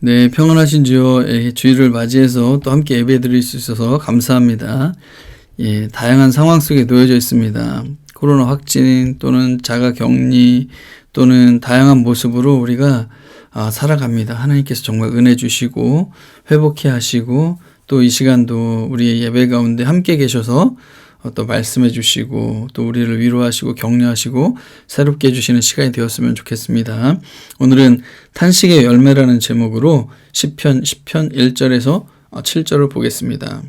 네, 평안하신지요. 예, 주일을 맞이해서 또 함께 예배 드릴 수 있어서 감사합니다. 예, 다양한 상황 속에 놓여져 있습니다. 코로나 확진 또는 자가 격리 또는 다양한 모습으로 우리가 아, 살아갑니다. 하나님께서 정말 은혜 주시고 회복해 하시고 또 이 시간도 우리의 예배 가운데 함께 계셔서 어, 또 말씀해 주시고 또 우리를 위로하시고 격려하시고 새롭게 해주시는 시간이 되었으면 좋겠습니다. 오늘은 탄식의 열매라는 제목으로 10편 10편 1절에서 7절을 보겠습니다.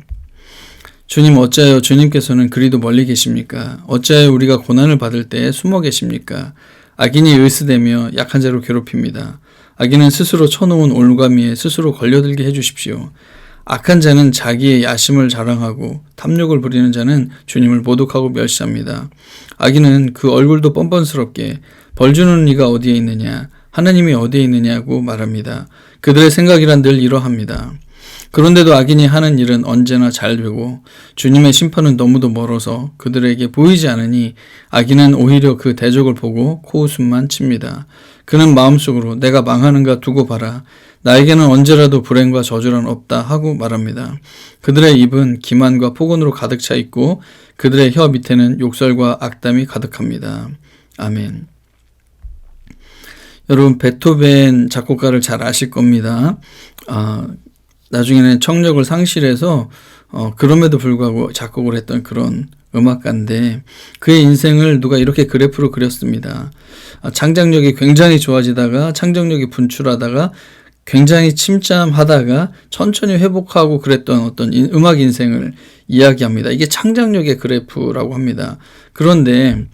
주님 어찌하여 주님께서는 그리도 멀리 계십니까? 어찌하여 우리가 고난을 받을 때 숨어 계십니까? 악인이 의스대며 약한 자로 괴롭힙니다. 악인은 스스로 쳐놓은 올가미에 스스로 걸려들게 해주십시오. 악한 자는 자기의 야심을 자랑하고 탐욕을 부리는 자는 주님을 모독하고 멸시합니다. 악인은 그 얼굴도 뻔뻔스럽게 벌주는 이가 어디에 있느냐 하나님이 어디에 있느냐고 말합니다. 그들의 생각이란 늘 이러합니다. 그런데도 악인이 하는 일은 언제나 잘 되고 주님의 심판은 너무도 멀어서 그들에게 보이지 않으니 악인은 오히려 그 대적을 보고 코웃음만 칩니다. 그는 마음속으로 내가 망하는가 두고 봐라. 나에게는 언제라도 불행과 저주란 없다 하고 말합니다. 그들의 입은 기만과 폭언으로 가득 차 있고 그들의 혀 밑에는 욕설과 악담이 가득합니다. 아멘. 여러분 베토벤 작곡가를 잘 아실 겁니다. 아, 나중에는 청력을 상실해서 어, 그럼에도 불구하고 작곡을 했던 그런 음악가인데 그의 인생을 누가 이렇게 그래프로 그렸습니다. 아, 창작력이 굉장히 좋아지다가 창작력이 분출하다가 굉장히 침잠하다가 천천히 회복하고 그랬던 어떤 음악 인생을 이야기합니다. 이게 창작력의 그래프라고 합니다. 그런데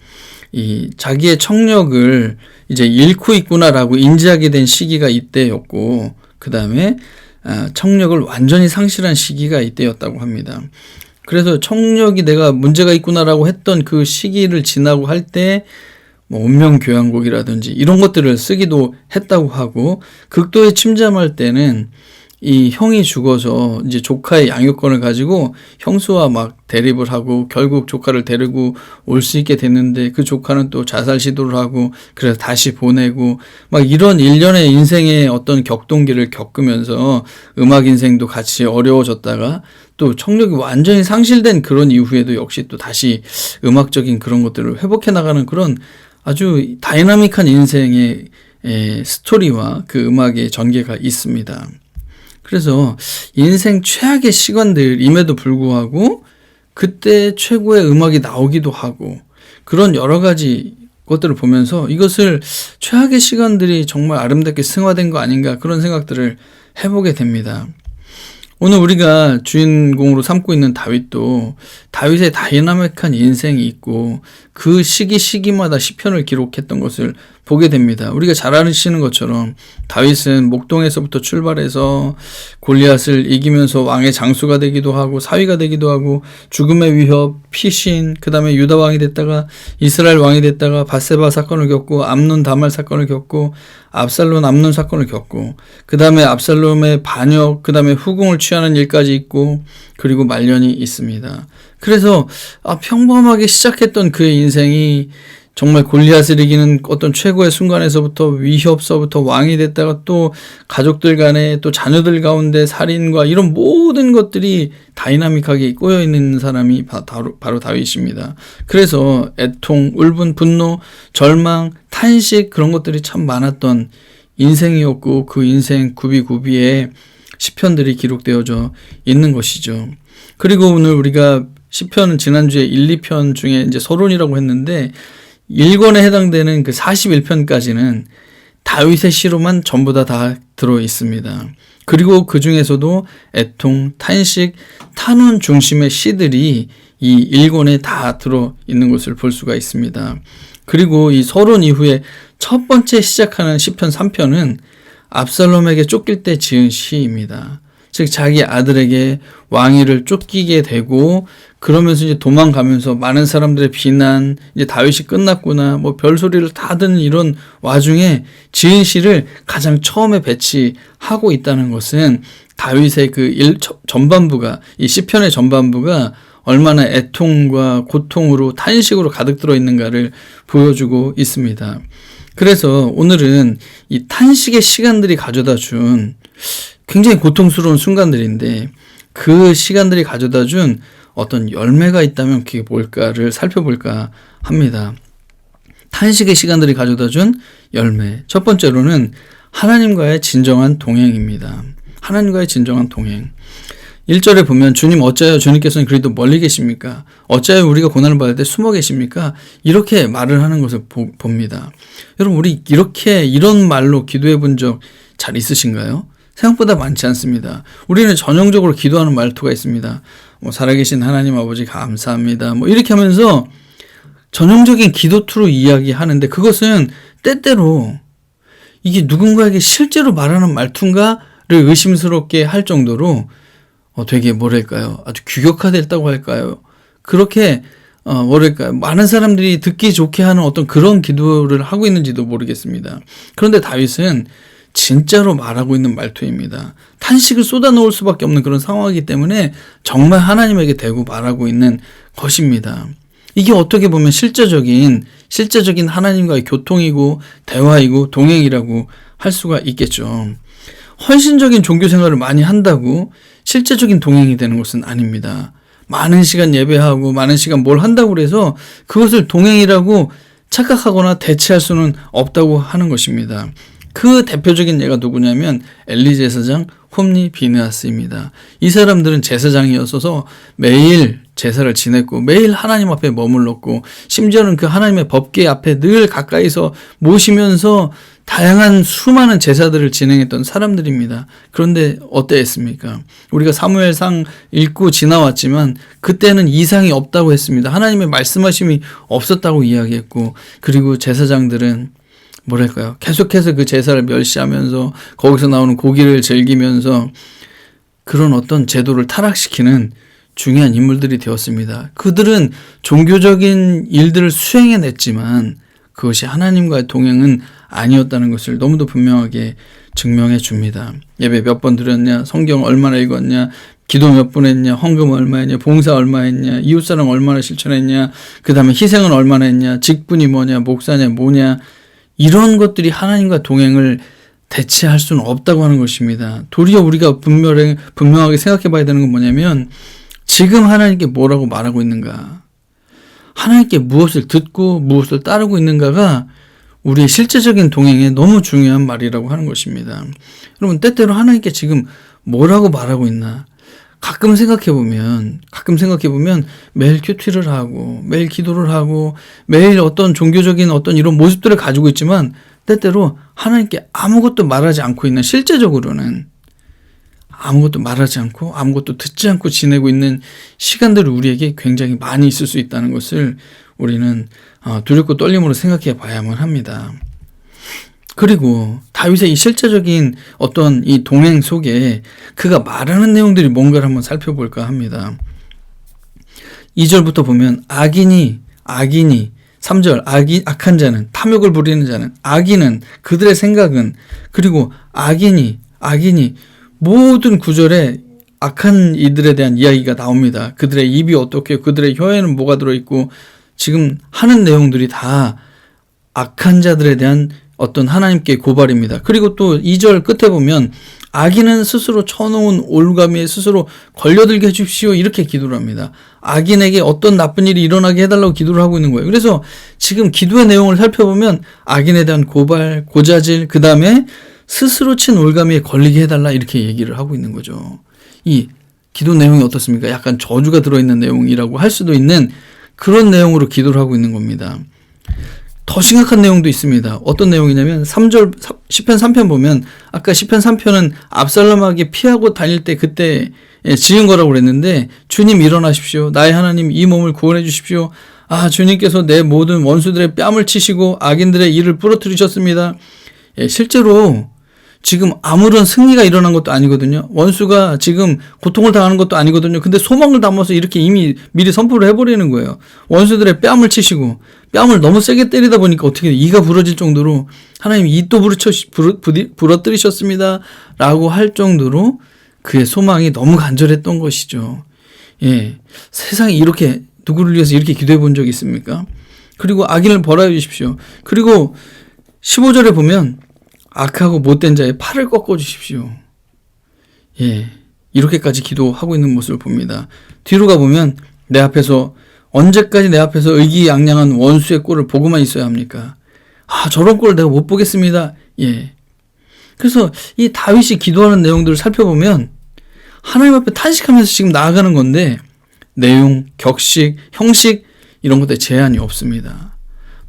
이 자기의 청력을 이제 잃고 있구나라고 인지하게 된 시기가 이때였고 그 다음에 아, 청력을 완전히 상실한 시기가 이때였다고 합니다. 그래서 청력이 내가 문제가 있구나라고 했던 그 시기를 지나고 할때 뭐 운명 교향곡이라든지 이런 것들을 쓰기도 했다고 하고 극도에 침잠할 때는 이 형이 죽어서 이제 조카의 양육권을 가지고 형수와 막 대립을 하고 결국 조카를 데리고 올 수 있게 됐는데 그 조카는 또 자살 시도를 하고 그래서 다시 보내고 막 이런 일련의 인생의 어떤 격동기를 겪으면서 음악 인생도 같이 어려워졌다가 또 청력이 완전히 상실된 그런 이후에도 역시 또 다시 음악적인 그런 것들을 회복해 나가는 그런 아주 다이나믹한 인생의 스토리와 그 음악의 전개가 있습니다. 그래서 인생 최악의 시간들임에도 불구하고 그때 최고의 음악이 나오기도 하고 그런 여러 가지 것들을 보면서 이것을 최악의 시간들이 정말 아름답게 승화된 거 아닌가 그런 생각들을 해보게 됩니다. 오늘 우리가 주인공으로 삼고 있는 다윗도 다윗의 다이나믹한 인생이 있고 그 시기 시기마다 시편을 기록했던 것을 보게 됩니다. 우리가 잘 아시는 것처럼 다윗은 목동에서부터 출발해서 골리앗을 이기면서 왕의 장수가 되기도 하고 사위가 되기도 하고 죽음의 위협, 피신, 그 다음에 유다 왕이 됐다가 이스라엘 왕이 됐다가 바세바 사건을 겪고 암론 다말 사건을 겪고 압살롬 암론 사건을 겪고 그 다음에 압살롬의 반역, 그 다음에 후궁을 취하는 일까지 있고 그리고 말년이 있습니다. 그래서 아, 평범하게 시작했던 그의 인생이 정말 골리앗을 이기는 어떤 최고의 순간에서부터 위협서부터 왕이 됐다가 또 가족들 간에 또 자녀들 가운데 살인과 이런 모든 것들이 다이나믹하게 꼬여 있는 사람이 바로, 바로 다윗입니다. 그래서 애통, 울분, 분노, 절망, 탄식 그런 것들이 참 많았던 인생이었고 그 인생 구비구비에 시편들이 기록되어져 있는 것이죠. 그리고 오늘 우리가 시편은 지난주에 1, 2편 중에 이제 서론이라고 했는데 1권에 해당되는 그 41편까지는 다윗의 시로만 전부 다 다 들어 있습니다. 그리고 그 중에서도 애통, 탄식, 탄원 중심의 시들이 이 1권에 다 들어 있는 것을 볼 수가 있습니다. 그리고 이 서론 이후에 첫 번째 시작하는 시편 3편은 압살롬에게 쫓길 때 지은 시입니다. 즉 자기 아들에게 왕위를 쫓기게 되고 그러면서 이제 도망가면서 많은 사람들의 비난 이제 다윗이 끝났구나 뭐 별소리를 다 듣는 이런 와중에 지은 시를 가장 처음에 배치하고 있다는 것은 다윗의 그 일, 전반부가 이 시편의 전반부가 얼마나 애통과 고통으로 탄식으로 가득 들어 있는가를 보여주고 있습니다. 그래서 오늘은 이 탄식의 시간들이 가져다 준 굉장히 고통스러운 순간들인데 그 시간들이 가져다 준 어떤 열매가 있다면 그게 뭘까를 살펴볼까 합니다. 탄식의 시간들이 가져다 준 열매. 첫 번째로는 하나님과의 진정한 동행입니다. 하나님과의 진정한 동행. 1절에 보면 주님 어찌하여 주님께서는 그리도 멀리 계십니까? 어찌하여 우리가 고난을 받을 때 숨어 계십니까? 이렇게 말을 하는 것을 보, 봅니다. 여러분 우리 이렇게 이런 말로 기도해 본 적 잘 있으신가요? 생각보다 많지 않습니다. 우리는 전형적으로 기도하는 말투가 있습니다. 뭐 살아계신 하나님 아버지 감사합니다. 뭐 이렇게 하면서 전형적인 기도투로 이야기하는데 그것은 때때로 이게 누군가에게 실제로 말하는 말투인가를 의심스럽게 할 정도로 어, 되게 뭐랄까요 아주 규격화됐다고 할까요 그렇게 어, 뭐랄까요 많은 사람들이 듣기 좋게 하는 어떤 그런 기도를 하고 있는지도 모르겠습니다. 그런데 다윗은 진짜로 말하고 있는 말투입니다. 탄식을 쏟아놓을 수밖에 없는 그런 상황이기 때문에 정말 하나님에게 대고 말하고 있는 것입니다. 이게 어떻게 보면 실제적인 실제적인 하나님과의 교통이고 대화이고 동행이라고 할 수가 있겠죠. 헌신적인 종교 생활을 많이 한다고 실제적인 동행이 되는 것은 아닙니다. 많은 시간 예배하고 많은 시간 뭘 한다고 그래서 그것을 동행이라고 착각하거나 대체할 수는 없다고 하는 것입니다. 그 대표적인 예가 누구냐면 엘리 제사장 홈니 비느하스입니다. 이 사람들은 제사장이었어서 매일 제사를 지냈고 매일 하나님 앞에 머물렀고 심지어는 그 하나님의 법계 앞에 늘 가까이서 모시면서 다양한 수많은 제사들을 진행했던 사람들입니다. 그런데 어땠습니까? 우리가 사무엘상 읽고 지나왔지만 그때는 이상이 없다고 했습니다. 하나님의 말씀하심이 없었다고 이야기했고 그리고 제사장들은 뭐랄까요? 계속해서 그 제사를 멸시하면서 거기서 나오는 고기를 즐기면서 그런 어떤 제도를 타락시키는 중요한 인물들이 되었습니다. 그들은 종교적인 일들을 수행해냈지만 그것이 하나님과의 동행은 아니었다는 것을 너무도 분명하게 증명해 줍니다. 예배 몇 번 드렸냐, 성경 얼마나 읽었냐, 기도 몇 번 했냐, 헌금 얼마 했냐, 봉사 얼마 했냐, 이웃사랑 얼마나 실천했냐, 그 다음에 희생은 얼마나 했냐, 직분이 뭐냐, 목사냐, 뭐냐, 이런 것들이 하나님과 동행을 대체할 수는 없다고 하는 것입니다. 도리어 우리가 분명히, 분명하게 생각해 봐야 되는 건 뭐냐면, 지금 하나님께 뭐라고 말하고 있는가? 하나님께 무엇을 듣고 무엇을 따르고 있는가가 우리의 실제적인 동행에 너무 중요한 말이라고 하는 것입니다. 여러분, 때때로 하나님께 지금 뭐라고 말하고 있나? 가끔 생각해 보면, 가끔 생각해 보면 매일 큐티를 하고, 매일 기도를 하고, 매일 어떤 종교적인 어떤 이런 모습들을 가지고 있지만, 때때로 하나님께 아무것도 말하지 않고 있는 실제적으로는 아무것도 말하지 않고 아무것도 듣지 않고 지내고 있는 시간들이 우리에게 굉장히 많이 있을 수 있다는 것을 우리는 어, 두렵고 떨림으로 생각해 봐야만 합니다. 그리고 다윗의 이 실제적인 어떤 이 동행 속에 그가 말하는 내용들이 뭔가를 한번 살펴볼까 합니다. 2절부터 보면 악인이 악인이 3절 악이 악한 자는 탐욕을 부리는 자는 악인은 그들의 생각은 그리고 악인이 악인이 모든 구절에 악한 이들에 대한 이야기가 나옵니다. 그들의 입이 어떻게 그들의 혀에는 뭐가 들어 있고 지금 하는 내용들이 다 악한 자들에 대한 어떤 하나님께 고발입니다. 그리고 또 2절 끝에 보면 악인은 스스로 쳐놓은 올가미에 스스로 걸려들게 해주십시오. 이렇게 기도를 합니다. 악인에게 어떤 나쁜 일이 일어나게 해달라고 기도를 하고 있는 거예요. 그래서 지금 기도의 내용을 살펴보면 악인에 대한 고발, 고자질, 그 다음에 스스로 친 올가미에 걸리게 해달라 이렇게 얘기를 하고 있는 거죠. 이 기도 내용이 어떻습니까? 약간 저주가 들어있는 내용이라고 할 수도 있는 그런 내용으로 기도를 하고 있는 겁니다. 더 심각한 내용도 있습니다. 어떤 내용이냐면 3절 10편 3편 보면 아까 10편 3편은 압살롬에게 피하고 다닐 때 그때 예, 지은 거라고 그랬는데 주님 일어나십시오. 나의 하나님 이 몸을 구원해 주십시오. 아 주님께서 내 모든 원수들의 뺨을 치시고 악인들의 이를 부러뜨리셨습니다. 예, 실제로 지금 아무런 승리가 일어난 것도 아니거든요. 원수가 지금 고통을 당하는 것도 아니거든요. 근데 소망을 담아서 이렇게 이미 미리 선포를 해버리는 거예요. 원수들의 뺨을 치시고 뺨을 너무 세게 때리다 보니까 어떻게 이가 부러질 정도로 하나님 이또 부르쳐 부러, 부러뜨리셨습니다. 라고 할 정도로 그의 소망이 너무 간절했던 것이죠. 예. 세상에 이렇게 누구를 위해서 이렇게 기도해 본 적이 있습니까? 그리고 악인을 벌하여 주십시오. 그리고 15절에 보면 악하고 못된 자의 팔을 꺾어 주십시오. 예. 이렇게까지 기도하고 있는 모습을 봅니다. 뒤로 가보면 내 앞에서 언제까지 내 앞에서 의기양양한 원수의 꼴을 보고만 있어야 합니까? 아, 저런 꼴 내가 못 보겠습니다. 예. 그래서 이 다윗이 기도하는 내용들을 살펴보면 하나님 앞에 탄식하면서 지금 나아가는 건데 내용, 격식, 형식 이런 것들 제한이 없습니다.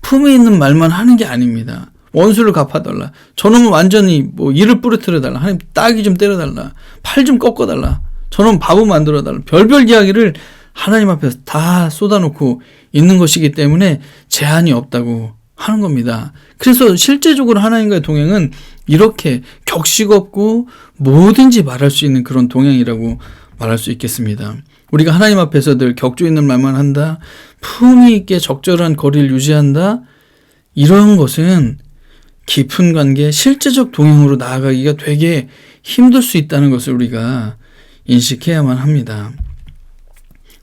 품에 있는 말만 하는 게 아닙니다. 원수를 갚아달라. 저놈은 완전히 뭐 이를 부러뜨려달라. 하나님 따기 좀 때려달라. 팔 좀 꺾어달라. 저놈 바보 만들어달라. 별별 이야기를 하나님 앞에서 다 쏟아놓고 있는 것이기 때문에 제한이 없다고 하는 겁니다. 그래서 실제적으로 하나님과의 동행은 이렇게 격식 없고 뭐든지 말할 수 있는 그런 동행이라고 말할 수 있겠습니다. 우리가 하나님 앞에서 늘 격조 있는 말만 한다, 품위 있게 적절한 거리를 유지한다, 이런 것은 깊은 관계, 실제적 동행으로 나아가기가 되게 힘들 수 있다는 것을 우리가 인식해야만 합니다.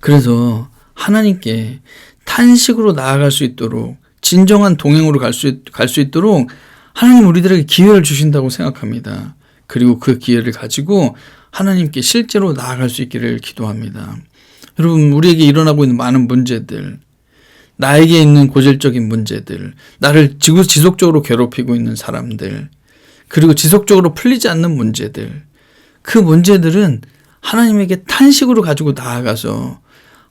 그래서 하나님께 탄식으로 나아갈 수 있도록 진정한 동행으로 갈 수, 갈 수 있도록 하나님 우리들에게 기회를 주신다고 생각합니다. 그리고 그 기회를 가지고 하나님께 실제로 나아갈 수 있기를 기도합니다. 여러분, 우리에게 일어나고 있는 많은 문제들, 나에게 있는 고질적인 문제들, 나를 지속적으로 괴롭히고 있는 사람들, 그리고 지속적으로 풀리지 않는 문제들, 그 문제들은 하나님에게 탄식으로 가지고 나아가서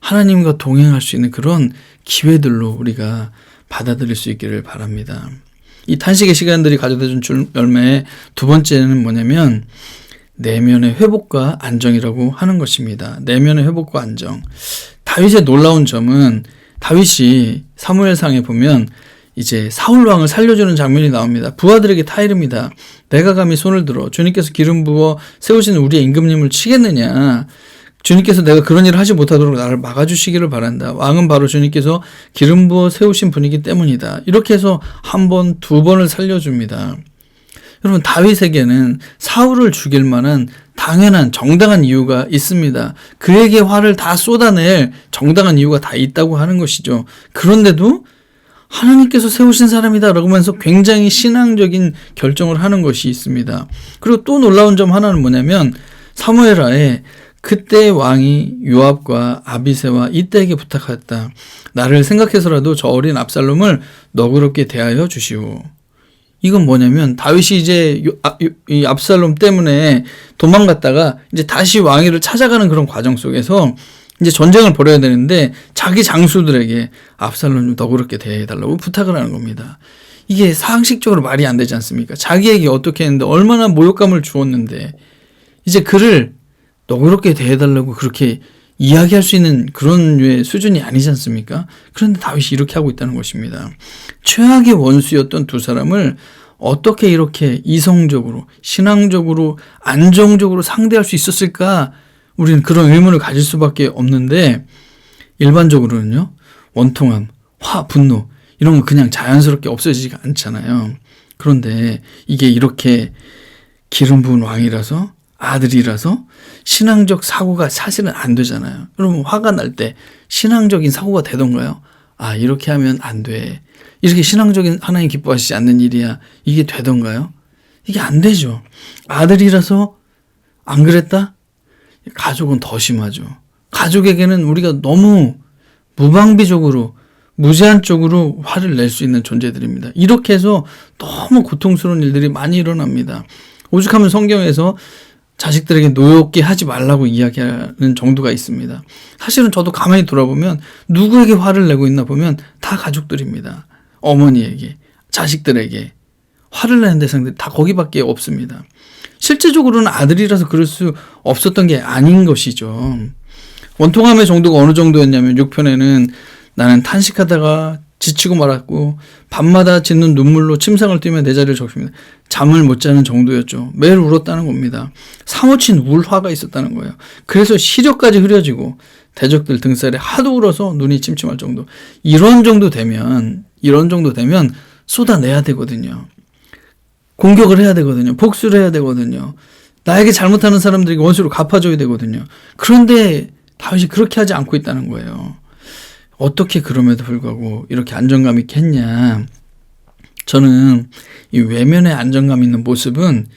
하나님과 동행할 수 있는 그런 기회들로 우리가 받아들일 수 있기를 바랍니다. 이 탄식의 시간들이 가져다 준 열매의 두 번째는 뭐냐면 내면의 회복과 안정이라고 하는 것입니다. 내면의 회복과 안정. 다윗의 놀라운 점은 다윗이 사무엘상에 보면 이제 사울 왕을 살려주는 장면이 나옵니다. 부하들에게 타이릅니다. 내가 감히 손을 들어 주님께서 기름 부어 세우신 우리의 임금님을 치겠느냐? 주님께서 내가 그런 일을 하지 못하도록 나를 막아주시기를 바란다. 왕은 바로 주님께서 기름 부어 세우신 분이기 때문이다. 이렇게 해서 한 번, 두 번을 살려줍니다. 여러분, 다윗에게는 사울을 죽일 만한 당연한 정당한 이유가 있습니다. 그에게 화를 다 쏟아낼 정당한 이유가 다 있다고 하는 것이죠. 그런데도 하나님께서 세우신 사람이다. 라고 하면서 굉장히 신앙적인 결정을 하는 것이 있습니다. 그리고 또 놀라운 점 하나는 뭐냐면 사무엘하에 그때 왕이 요압과 아비세와 이때에게 부탁했다. 나를 생각해서라도 저 어린 압살롬을 너그럽게 대하여 주시오. 이건 뭐냐면 다윗이 이제 아, 이 압살롬 때문에 도망갔다가 이제 다시 왕위를 찾아가는 그런 과정 속에서 이제 전쟁을 벌여야 되는데 자기 장수들에게 압살롬 좀 너그럽게 대해달라고 부탁을 하는 겁니다. 이게 상식적으로 말이 안 되지 않습니까? 자기에게 어떻게 했는데 얼마나 모욕감을 주었는데 이제 그를 너그럽게 대해달라고 그렇게 이야기할 수 있는 그런 수준이 아니지 않습니까? 그런데 다윗이 이렇게 하고 있다는 것입니다. 최악의 원수였던 두 사람을 어떻게 이렇게 이성적으로, 신앙적으로, 안정적으로 상대할 수 있었을까? 우리는 그런 의문을 가질 수밖에 없는데, 일반적으로는요, 원통함, 화, 분노, 이런 거 그냥 자연스럽게 없어지지가 않잖아요. 그런데 이게 이렇게 기름 부은 왕이라서 아들이라서 신앙적 사고가 사실은 안 되잖아요. 여러분 화가 날 때 신앙적인 사고가 되던가요? 아 이렇게 하면 안 돼. 이렇게 신앙적인 하나님 기뻐하시지 않는 일이야. 이게 되던가요? 이게 안 되죠. 아들이라서 안 그랬다? 가족은 더 심하죠. 가족에게는 우리가 너무 무방비적으로 무제한적으로 화를 낼 수 있는 존재들입니다. 이렇게 해서 너무 고통스러운 일들이 많이 일어납니다. 오죽하면 성경에서 자식들에게 노엽게 하지 말라고 이야기하는 정도가 있습니다. 사실은 저도 가만히 돌아보면 누구에게 화를 내고 있나 보면 다 가족들입니다. 어머니에게, 자식들에게 화를 내는 대상들이 다 거기밖에 없습니다. 실제적으로는 아들이라서 그럴 수 없었던 게 아닌 것이죠. 원통함의 정도가 어느 정도였냐면 6편에는 나는 탄식하다가 지치고 말았고 밤마다 짓는 눈물로 침상을 뛰며 내 자리를 적습니다. 잠을 못 자는 정도였죠. 매일 울었다는 겁니다. 사무친 울화가 있었다는 거예요. 그래서 시력까지 흐려지고 대적들 등살에 하도 울어서 눈이 침침할 정도. 이런 정도 되면 이런 정도 되면 쏟아내야 되거든요. 공격을 해야 되거든요. 복수를 해야 되거든요. 나에게 잘못하는 사람들에게 원수로 갚아줘야 되거든요. 그런데 다윗이 그렇게 하지 않고 있다는 거예요. 어떻게 그럼에도 불구하고 이렇게 안정감 있게 했냐. 저는 이 외면의 안정감 있는 모습은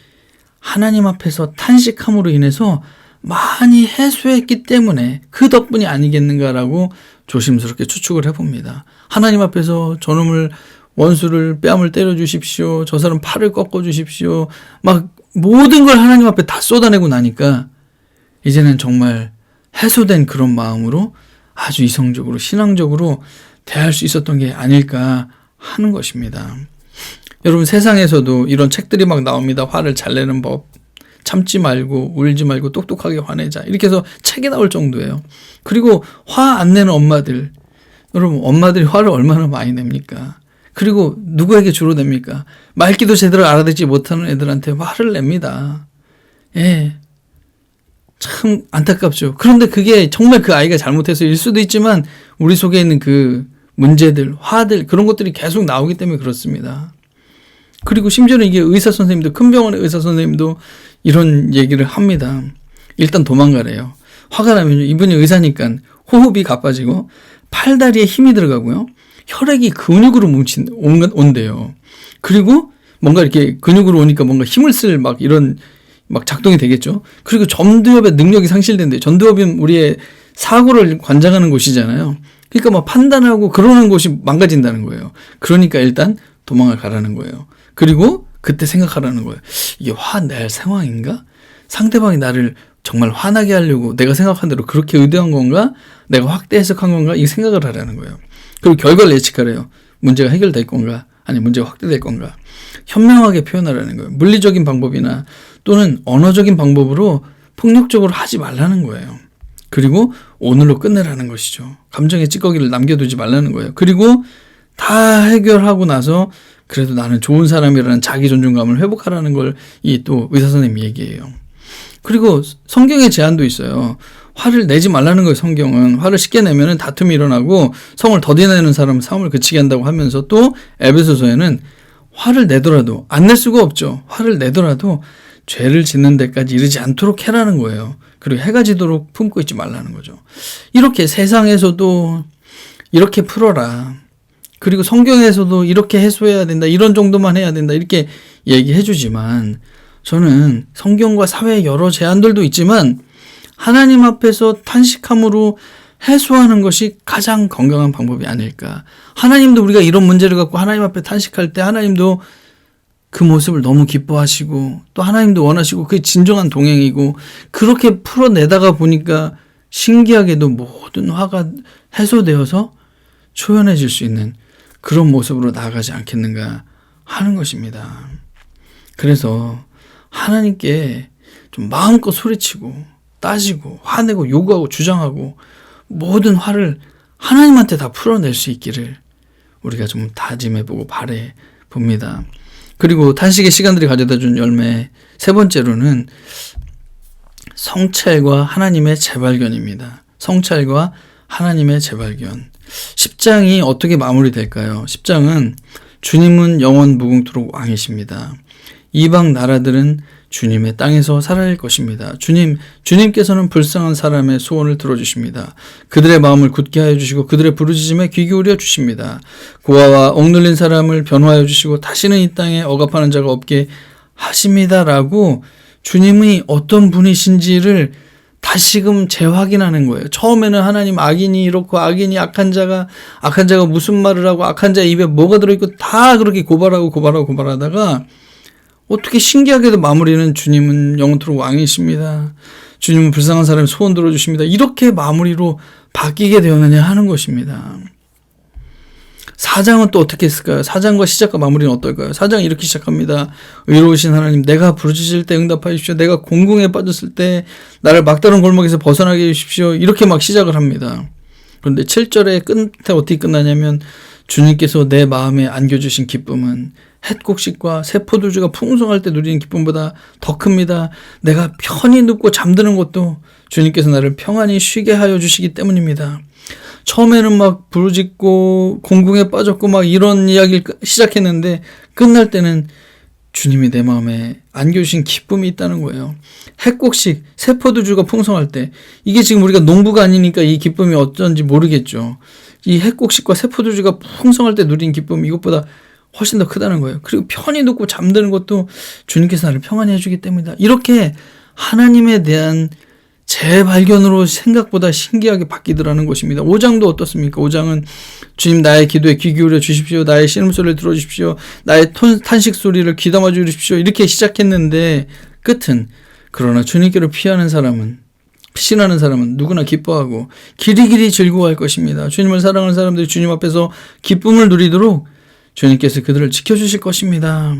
하나님 앞에서 탄식함으로 인해서 많이 해소했기 때문에 그 덕분이 아니겠는가라고 조심스럽게 추측을 해봅니다. 하나님 앞에서 저놈을 원수를 뺨을 때려 주십시오. 저 사람 팔을 꺾어 주십시오. 막 모든 걸 하나님 앞에 다 쏟아내고 나니까 이제는 정말 해소된 그런 마음으로 아주 이성적으로 신앙적으로 대할 수 있었던 게 아닐까 하는 것입니다. 여러분 세상에서도 이런 책들이 막 나옵니다. 화를 잘 내는 법. 참지 말고 울지 말고 똑똑하게 화내자. 이렇게 해서 책이 나올 정도예요. 그리고 화 안 내는 엄마들. 여러분 엄마들이 화를 얼마나 많이 냅니까? 그리고 누구에게 주로 냅니까? 말귀도 제대로 알아듣지 못하는 애들한테 화를 냅니다. 예. 참 안타깝죠. 그런데 그게 정말 그 아이가 잘못해서일 수도 있지만 우리 속에 있는 그 문제들, 화들 그런 것들이 계속 나오기 때문에 그렇습니다. 그리고 심지어는 이게 의사 선생님도 큰 병원의 의사 선생님도 이런 얘기를 합니다. 일단 도망가래요. 화가 나면 이분이 의사니까 호흡이 가빠지고 팔다리에 힘이 들어가고요. 혈액이 근육으로 뭉친 온- 온대요. 그리고 뭔가 이렇게 근육으로 오니까 뭔가 힘을 쓸 막 이런 막 작동이 되겠죠. 그리고 전두엽의 능력이 상실된대요. 전두엽은 우리의 사고를 관장하는 곳이잖아요. 그러니까 막 판단하고 그러는 곳이 망가진다는 거예요. 그러니까 일단 도망을 가라는 거예요. 그리고 그때 생각하라는 거예요. 이게 화낼 상황인가? 상대방이 나를 정말 화나게 하려고 내가 생각한 대로 그렇게 의도한 건가? 내가 확대 해석한 건가? 이 생각을 하라는 거예요. 그리고 결과를 예측하래요. 문제가 해결될 건가? 아니 문제가 확대될 건가? 현명하게 표현하라는 거예요. 물리적인 방법이나 또는 언어적인 방법으로 폭력적으로 하지 말라는 거예요. 그리고 오늘로 끝내라는 것이죠. 감정의 찌꺼기를 남겨두지 말라는 거예요. 그리고 다 해결하고 나서 그래도 나는 좋은 사람이라는 자기 존중감을 회복하라는 걸 이 또 의사 선생님이 얘기해요. 그리고 성경의 제안도 있어요. 화를 내지 말라는 거예요, 성경은. 화를 쉽게 내면은 다툼이 일어나고 성을 더디내는 사람은 싸움을 그치게 한다고 하면서 또 에베소서에는 화를 내더라도 안 낼 수가 없죠. 화를 내더라도 죄를 짓는 데까지 이르지 않도록 해라는 거예요. 그리고 해가 지도록 품고 있지 말라는 거죠. 이렇게 세상에서도 이렇게 풀어라. 그리고 성경에서도 이렇게 해소해야 된다. 이런 정도만 해야 된다. 이렇게 얘기해 주지만 저는 성경과 사회의 여러 제안들도 있지만 하나님 앞에서 탄식함으로 해소하는 것이 가장 건강한 방법이 아닐까. 하나님도 우리가 이런 문제를 갖고 하나님 앞에 탄식할 때 하나님도 그 모습을 너무 기뻐하시고 또 하나님도 원하시고 그게 진정한 동행이고 그렇게 풀어내다가 보니까 신기하게도 모든 화가 해소되어서 초연해질 수 있는 그런 모습으로 나아가지 않겠는가 하는 것입니다. 그래서 하나님께 좀 마음껏 소리치고 따지고 화내고 요구하고 주장하고 모든 화를 하나님한테 다 풀어낼 수 있기를 우리가 좀 다짐해보고 바래 봅니다. 그리고 탄식의 시간들이 가져다 준 열매 세 번째로는 성찰과 하나님의 재발견입니다. 성찰과 하나님의 재발견. 10장이 어떻게 마무리될까요? 10장은 주님은 영원 무궁토록 왕이십니다. 이방 나라들은 주님의 땅에서 살아날 것입니다. 주님, 주님께서는 불쌍한 사람의 소원을 들어주십니다. 그들의 마음을 굳게 하여 주시고 그들의 부르짖음에 귀 기울여 주십니다. 고아와 억눌린 사람을 변호하여 주시고 다시는 이 땅에 억압하는 자가 없게 하십니다라고 주님이 어떤 분이신지를 다시금 재확인하는 거예요. 처음에는 하나님 악인이 이렇고 악인이 악한 자가 악한 자가 무슨 말을 하고 악한 자 입에 뭐가 들어 있고 다 그렇게 고발하고 고발하고 고발하다가 어떻게 신기하게도 마무리는 주님은 영원토록 왕이십니다. 주님은 불쌍한 사람의 소원 들어주십니다. 이렇게 마무리로 바뀌게 되었느냐 하는 것입니다. 사장은 또 어떻게 했을까요? 사장과 시작과 마무리는 어떨까요? 사장이 이렇게 시작합니다. 의로우신 하나님, 내가 부르짖을 때 응답하십시오. 내가 공궁에 빠졌을 때 나를 막다른 골목에서 벗어나게 해주십시오. 이렇게 막 시작을 합니다. 그런데 7절의 끝에 어떻게 끝나냐면 주님께서 내 마음에 안겨주신 기쁨은 햇곡식과 새포도주가 풍성할 때 누리는 기쁨보다 더 큽니다. 내가 편히 눕고 잠드는 것도 주님께서 나를 평안히 쉬게 하여 주시기 때문입니다. 처음에는 막 부르짖고 공궁에 빠졌고 막 이런 이야기를 끝- 시작했는데 끝날 때는 주님이 내 마음에 안겨주신 기쁨이 있다는 거예요. 핵곡식, 세포도주가 풍성할 때 이게 지금 우리가 농부가 아니니까 이 기쁨이 어쩐지 모르겠죠. 이 핵곡식과 세포도주가 풍성할 때 누린 기쁨 이것보다 훨씬 더 크다는 거예요. 그리고 편히 눕고 잠드는 것도 주님께서 나를 평안히 해주기 때문이다. 이렇게 하나님에 대한 재발견으로 생각보다 신기하게 바뀌더라는 것입니다. 5장도 어떻습니까? 5장은 주님 나의 기도에 귀 기울여 주십시오. 나의 신음소리를 들어주십시오. 나의 톤- 탄식 소리를 귀담아 주십시오. 이렇게 시작했는데 끝은 그러나 주님께로 피하는 사람은 피신하는 사람은 누구나 기뻐하고 길이길이 즐거워할 것입니다. 주님을 사랑하는 사람들이 주님 앞에서 기쁨을 누리도록 주님께서 그들을 지켜주실 것입니다.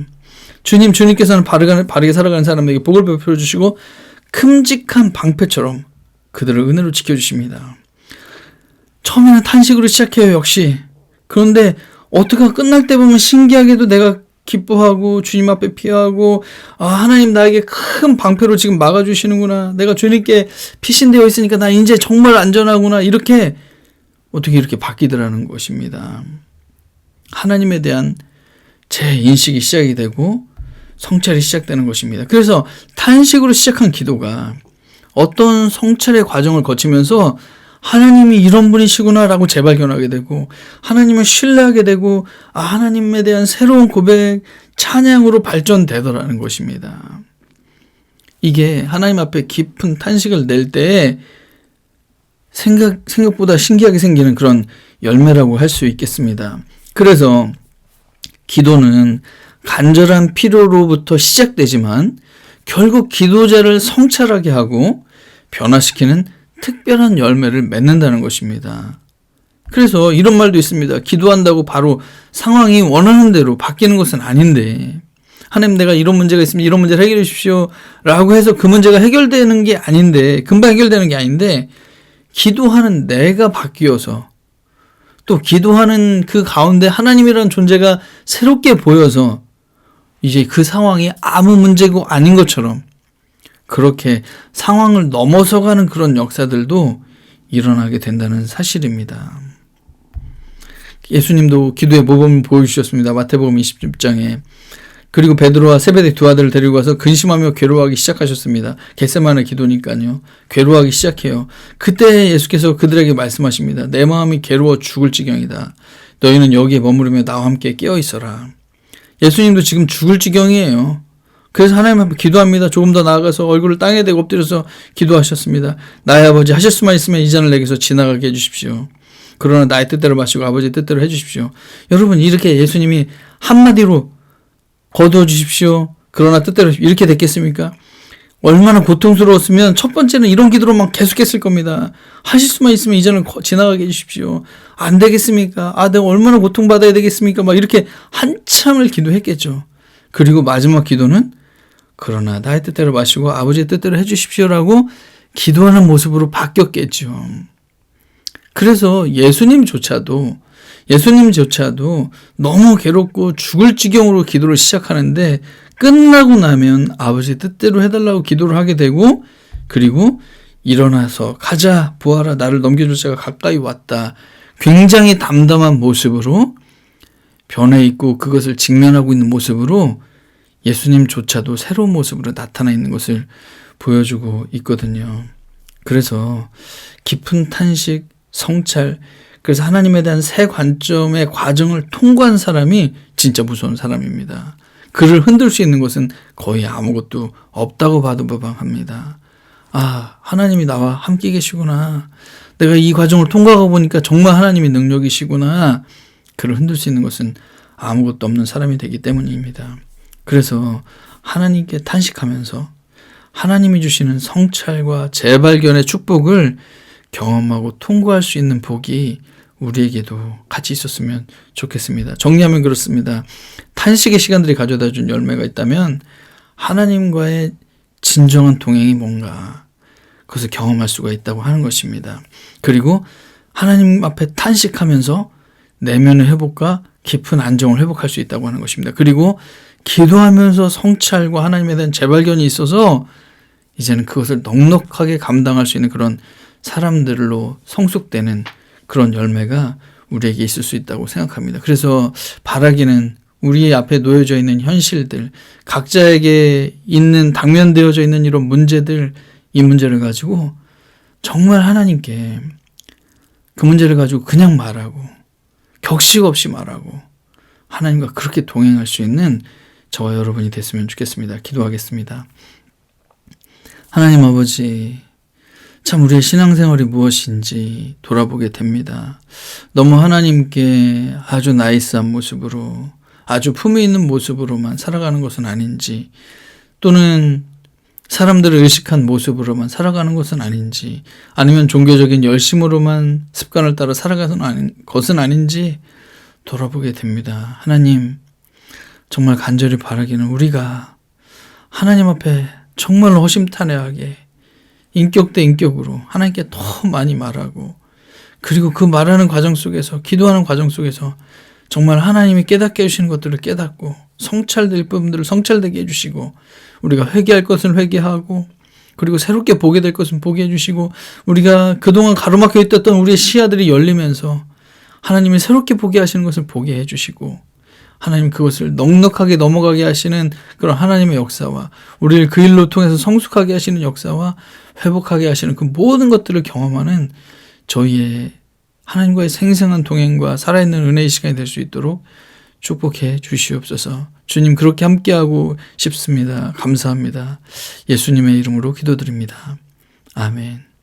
주님, 주님께서는 바르게, 바르게 살아가는 사람에게 복을 베풀어 주시고 큼직한 방패처럼 그들을 은혜로 지켜주십니다. 처음에는 탄식으로 시작해요, 역시. 그런데 어떻게 끝날 때 보면 신기하게도 내가 기뻐하고 주님 앞에 피하고 아 하나님 나에게 큰 방패로 지금 막아주시는구나 내가 주님께 피신되어 있으니까 나 이제 정말 안전하구나 이렇게 어떻게 이렇게 바뀌더라는 것입니다 하나님에 대한 제 인식이 시작이 되고 성찰이 시작되는 것입니다 그래서 탄식으로 시작한 기도가 어떤 성찰의 과정을 거치면서 하나님이 이런 분이시구나라고 재발견하게 되고 하나님을 신뢰하게 되고 아 하나님에 대한 새로운 고백 찬양으로 발전되더라는 것입니다. 이게 하나님 앞에 깊은 탄식을 낼 때에 생각 생각보다 신기하게 생기는 그런 열매라고 할 수 있겠습니다. 그래서 기도는 간절한 필요로부터 시작되지만 결국 기도자를 성찰하게 하고 변화시키는 특별한 열매를 맺는다는 것입니다. 그래서 이런 말도 있습니다. 기도한다고 바로 상황이 원하는 대로 바뀌는 것은 아닌데, 하나님 내가 이런 문제가 있으면 이런 문제를 해결해 주십시오. 라고 해서 그 문제가 해결되는 게 아닌데, 금방 해결되는 게 아닌데, 기도하는 내가 바뀌어서, 또 기도하는 그 가운데 하나님이라는 존재가 새롭게 보여서, 이제 그 상황이 아무 문제고 아닌 것처럼, 그렇게 상황을 넘어서가는 그런 역사들도 일어나게 된다는 사실입니다. 예수님도 기도의 모범을 보여주셨습니다. 마태복음 20장에. 그리고 베드로와 세베대 두 아들을 데리고 가서 근심하며 괴로워하기 시작하셨습니다. 겟세만의 기도니까요. 괴로워하기 시작해요. 그때 예수께서 그들에게 말씀하십니다. 내 마음이 괴로워 죽을 지경이다. 너희는 여기에 머무르며 나와 함께 깨어 있어라. 예수님도 지금 죽을 지경이에요. 그래서 하나님 앞에 기도합니다. 조금 더 나아가서 얼굴을 땅에 대고 엎드려서 기도하셨습니다. 나의 아버지 하실 수만 있으면 이 잔을 내게서 지나가게 해주십시오. 그러나 나의 뜻대로 마시고 아버지의 뜻대로 해주십시오. 여러분 이렇게 예수님이 한마디로 거두어 주십시오. 그러나 뜻대로 이렇게 됐겠습니까? 얼마나 고통스러웠으면 첫 번째는 이런 기도로만 계속했을 겁니다. 하실 수만 있으면 이 잔을 거- 지나가게 해주십시오. 안 되겠습니까? 아, 내가 얼마나 고통받아야 되겠습니까? 막 이렇게 한참을 기도했겠죠. 그리고 마지막 기도는 그러나 나의 뜻대로 마시고 아버지의 뜻대로 해주십시오라고 기도하는 모습으로 바뀌었겠죠. 그래서 예수님조차도 예수님조차도 너무 괴롭고 죽을 지경으로 기도를 시작하는데 끝나고 나면 아버지 뜻대로 해달라고 기도를 하게 되고 그리고 일어나서 가자 부하라 나를 넘겨줄 자가 가까이 왔다 굉장히 담담한 모습으로 변해 있고 그것을 직면하고 있는 모습으로 예수님조차도 새로운 모습으로 나타나 있는 것을 보여주고 있거든요. 그래서 깊은 탄식, 성찰, 그래서 하나님에 대한 새 관점의 과정을 통과한 사람이 진짜 무서운 사람입니다. 그를 흔들 수 있는 것은 거의 아무것도 없다고 봐도 무방합니다. 아, 하나님이 나와 함께 계시구나. 내가 이 과정을 통과하고 보니까 정말 하나님의 능력이시구나. 그를 흔들 수 있는 것은 아무것도 없는 사람이 되기 때문입니다. 그래서 하나님께 탄식하면서 하나님이 주시는 성찰과 재발견의 축복을 경험하고 통과할 수 있는 복이 우리에게도 같이 있었으면 좋겠습니다. 정리하면 그렇습니다. 탄식의 시간들이 가져다 준 열매가 있다면 하나님과의 진정한 동행이 뭔가 그것을 경험할 수가 있다고 하는 것입니다. 그리고 하나님 앞에 탄식하면서 내면의 회복과 깊은 안정을 회복할 수 있다고 하는 것입니다. 그리고 기도하면서 성찰과 하나님에 대한 재발견이 있어서 이제는 그것을 넉넉하게 감당할 수 있는 그런 사람들로 성숙되는 그런 열매가 우리에게 있을 수 있다고 생각합니다. 그래서 바라기는 우리 앞에 놓여져 있는 현실들, 각자에게 있는 당면되어져 있는 이런 문제들, 이 문제를 가지고 정말 하나님께 그 문제를 가지고 그냥 말하고 격식 없이 말하고 하나님과 그렇게 동행할 수 있는 저와 여러분이 됐으면 좋겠습니다. 기도하겠습니다. 하나님 아버지, 참 우리의 신앙생활이 무엇인지 돌아보게 됩니다. 너무 하나님께 아주 나이스한 모습으로, 아주 품위 있는 모습으로만 살아가는 것은 아닌지, 또는 사람들을 의식한 모습으로만 살아가는 것은 아닌지, 아니면 종교적인 열심으로만 습관을 따라 살아가는 것은 아닌지 돌아보게 됩니다. 하나님, 정말 간절히 바라기는 우리가 하나님 앞에 정말로 허심탄회하게 인격 대 인격으로 하나님께 더 많이 말하고 그리고 그 말하는 과정 속에서 기도하는 과정 속에서 정말 하나님이 깨닫게 해주시는 것들을 깨닫고 성찰될 부분들을 성찰되게 해주시고 우리가 회개할 것을 회개하고 그리고 새롭게 보게 될 것은 보게 해주시고 우리가 그동안 가로막혀 있었던 우리의 시야들이 열리면서 하나님이 새롭게 보게 하시는 것을 보게 해주시고 하나님 그것을 넉넉하게 넘어가게 하시는 그런 하나님의 역사와 우리를 그 일로 통해서 성숙하게 하시는 역사와 회복하게 하시는 그 모든 것들을 경험하는 저희의 하나님과의 생생한 동행과 살아있는 은혜의 시간이 될 수 있도록 축복해 주시옵소서. 주님 그렇게 함께하고 싶습니다. 감사합니다. 예수님의 이름으로 기도드립니다. 아멘.